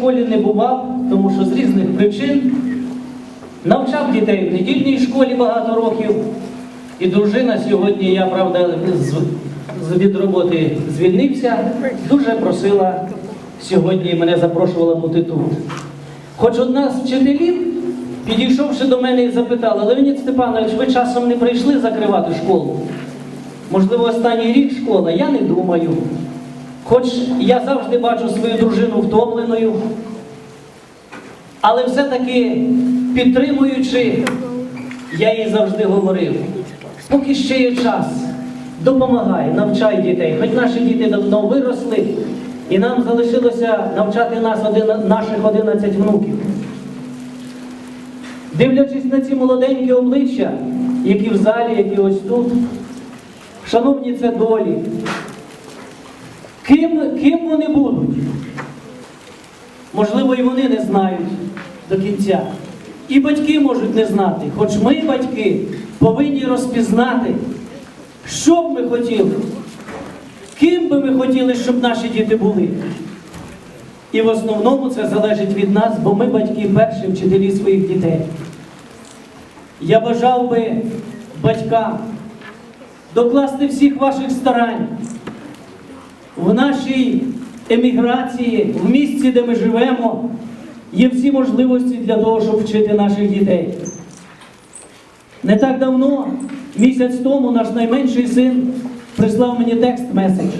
Школі не бував, тому що з різних причин навчав дітей в недільній школі багато років. І дружина сьогодні, я правда з, від роботи звільнився, дуже просила сьогодні мене запрошувала бути тут. Хоч одна з вчителів, підійшовши до мене і запитала, Леонід Степанович, ви часом не прийшли закривати школу? Можливо, останній рік школа, я не думаю. Хоч я завжди бачу свою дружину втомленою, але все-таки підтримуючи, я їй завжди говорив, поки ще є час, допомагай, навчай дітей. Хоч наші діти давно виросли, і нам залишилося навчати нас наших 11 внуків. Дивлячись на ці молоденькі обличчя, які в залі, які ось тут, шановні це долі, ким, ким вони будуть? Можливо, і вони не знають до кінця. І батьки можуть не знати, хоч ми, батьки, повинні розпізнати, що б ми хотіли, ким би ми хотіли, щоб наші діти були. І в основному це залежить від нас, бо ми батьки перші вчителі своїх дітей. Я бажав би батькам докласти всіх ваших старань в нашій еміграції, в місці, де ми живемо, є всі можливості для того, щоб вчити наших дітей. Не так давно, місяць тому, наш найменший син прислав мені текст меседж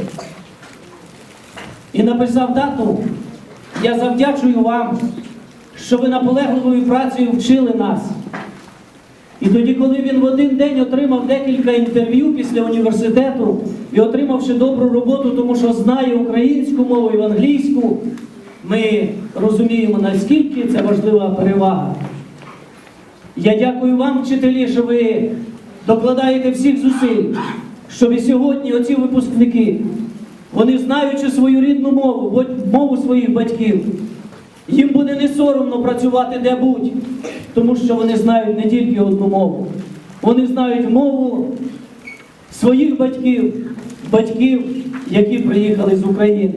і написав тату, я завдячую вам, що ви наполегливою працею вчили нас. І тоді, коли він в один день отримав декілька інтерв'ю після університету і отримавши добру роботу, тому що знає українську мову і англійську, ми розуміємо, наскільки це важлива перевага. Я дякую вам, вчителі, що ви докладаєте всіх зусиль, щоб і сьогодні оці випускники, вони знаючи свою рідну мову, мову своїх батьків, їм буде не соромно працювати де-будь, тому що вони знають не тільки одну мову. Вони знають мову своїх батьків, батьків, які приїхали з України.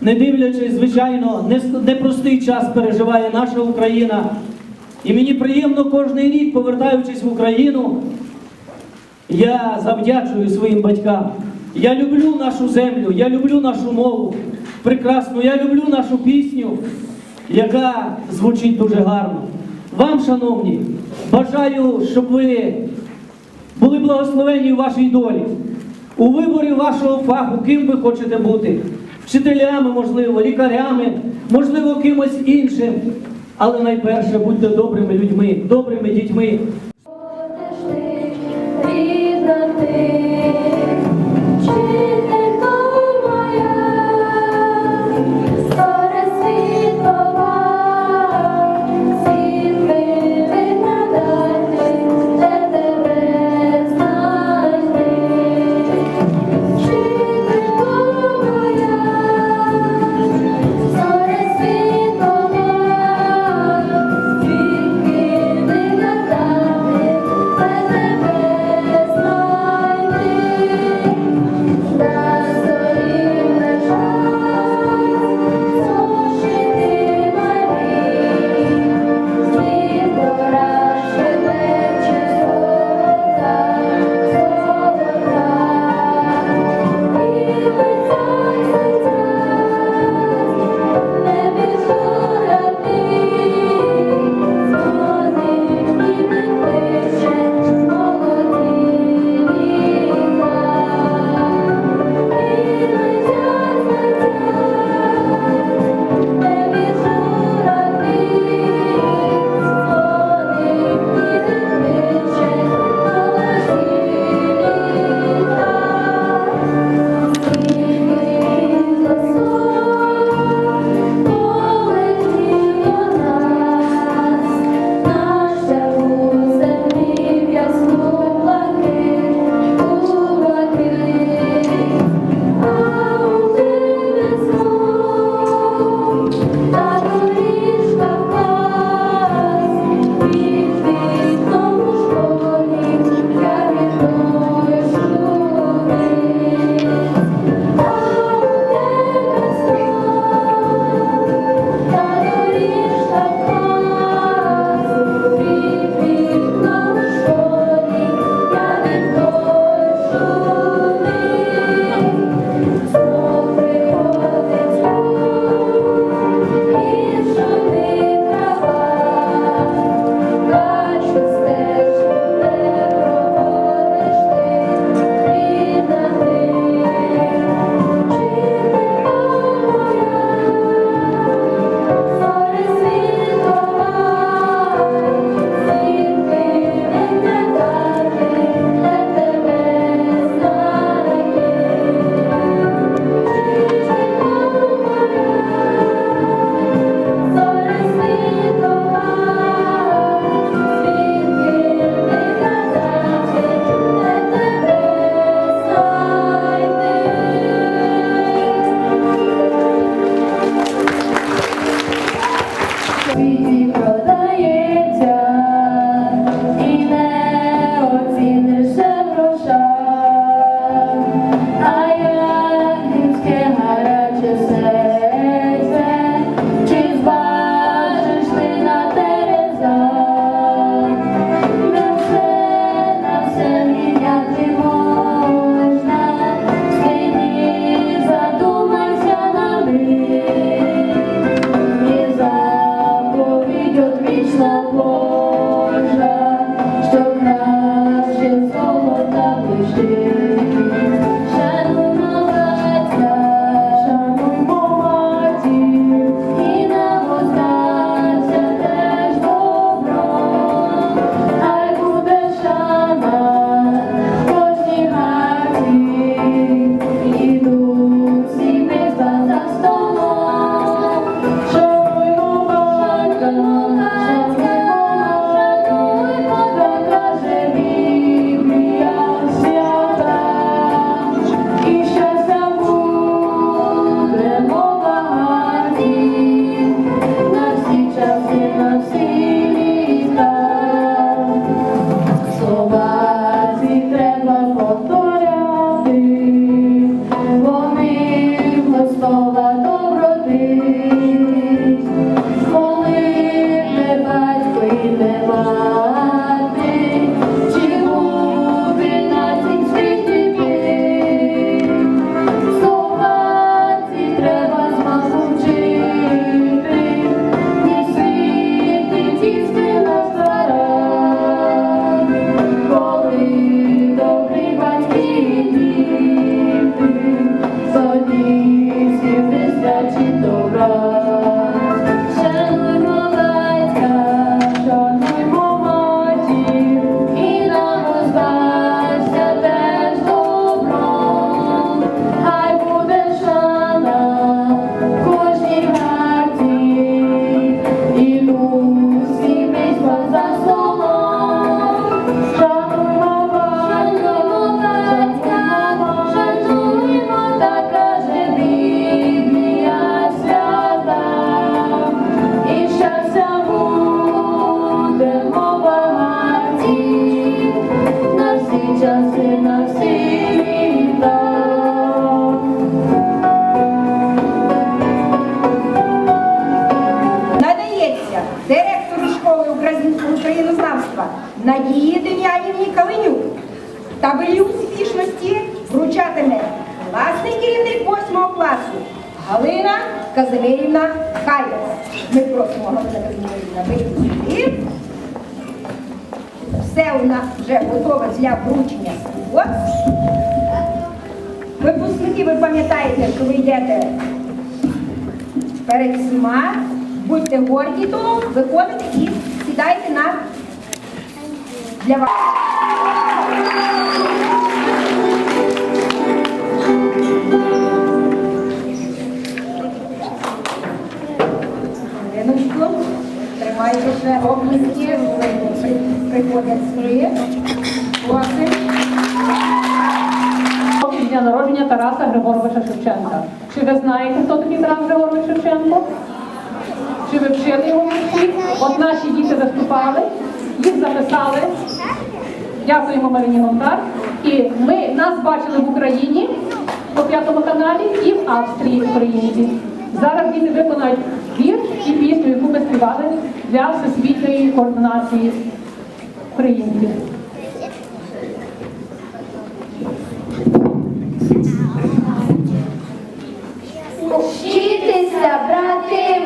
Не дивлячись, звичайно, непростий час переживає наша Україна. І мені приємно кожен рік, повертаючись в Україну, я завдячую своїм батькам. Я люблю нашу землю, я люблю нашу мову прекрасну, я люблю нашу пісню, яка звучить дуже гарно. Вам, шановні, бажаю, щоб ви були благословені у вашій долі, у виборі вашого фаху, ким ви хочете бути. Вчителями, можливо, лікарями, можливо, кимось іншим. Але найперше будьте добрими людьми, добрими дітьми. Рідна ти, ви пам'ятаєте, що ви йдете перед всіма. Будьте горді, то виходите і сідайте на для вас. Тримайте ще облиски, при- приходять свої. Хлопці. Дня народження Тараса Григоровича Шевченка. Чи ви знаєте, хто такий Тарас Григорович Шевченко? Чи ви вчили його в школі? От наші діти виступали, їх записали. Дякуємо Марині Гонтар. І ми нас бачили в Україні по п'ятому каналі і в Австрії українці. Зараз діти виконають вірш і пісню, яку ми співали для всесвітньої координації українців.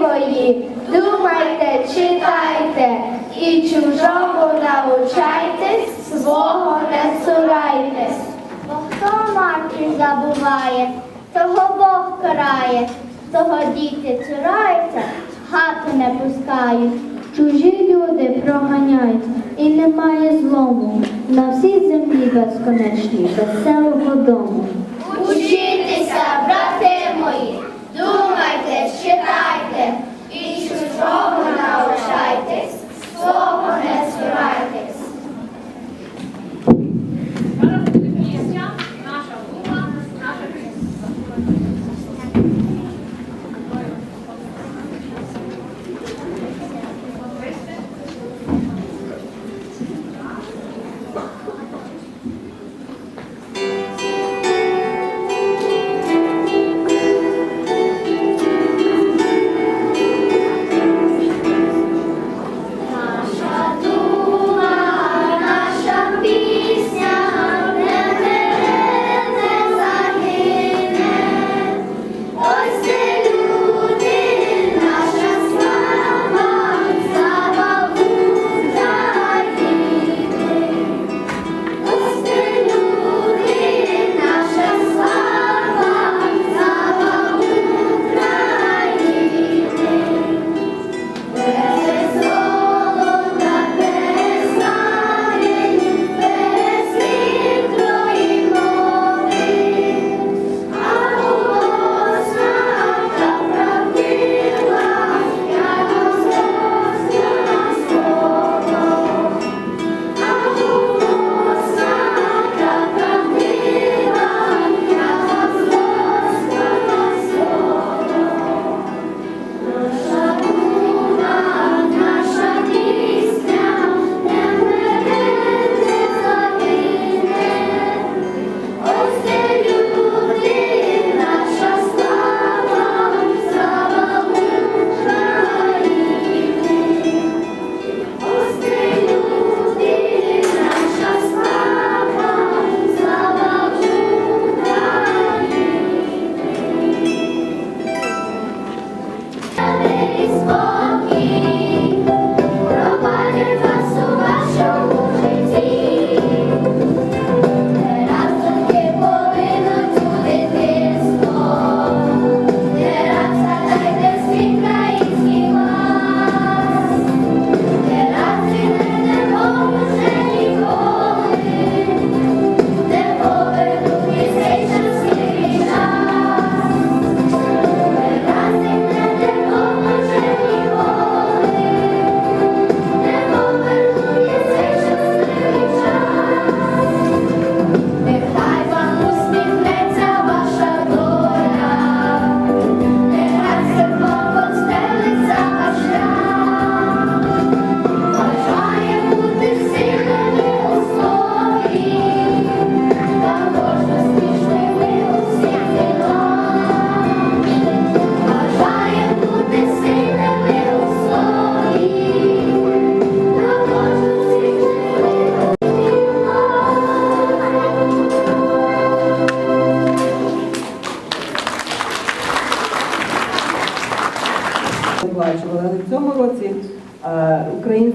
Мої, думайте, читайте, і чужому навчайтесь, свого не цурайтесь. Бо хто матір забуває, того Бог карає, того діти цураються, хату не пускають. Чужі люди проганяють, і немає злому на всій землі безконечній, веселого дому.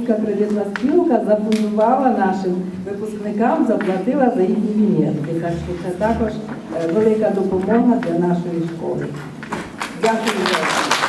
Українська кредитна спілка запонувала нашим випускникам, заплатила за їхні вінетки. Так що це також е, велика допомога для нашої школи. Дякую.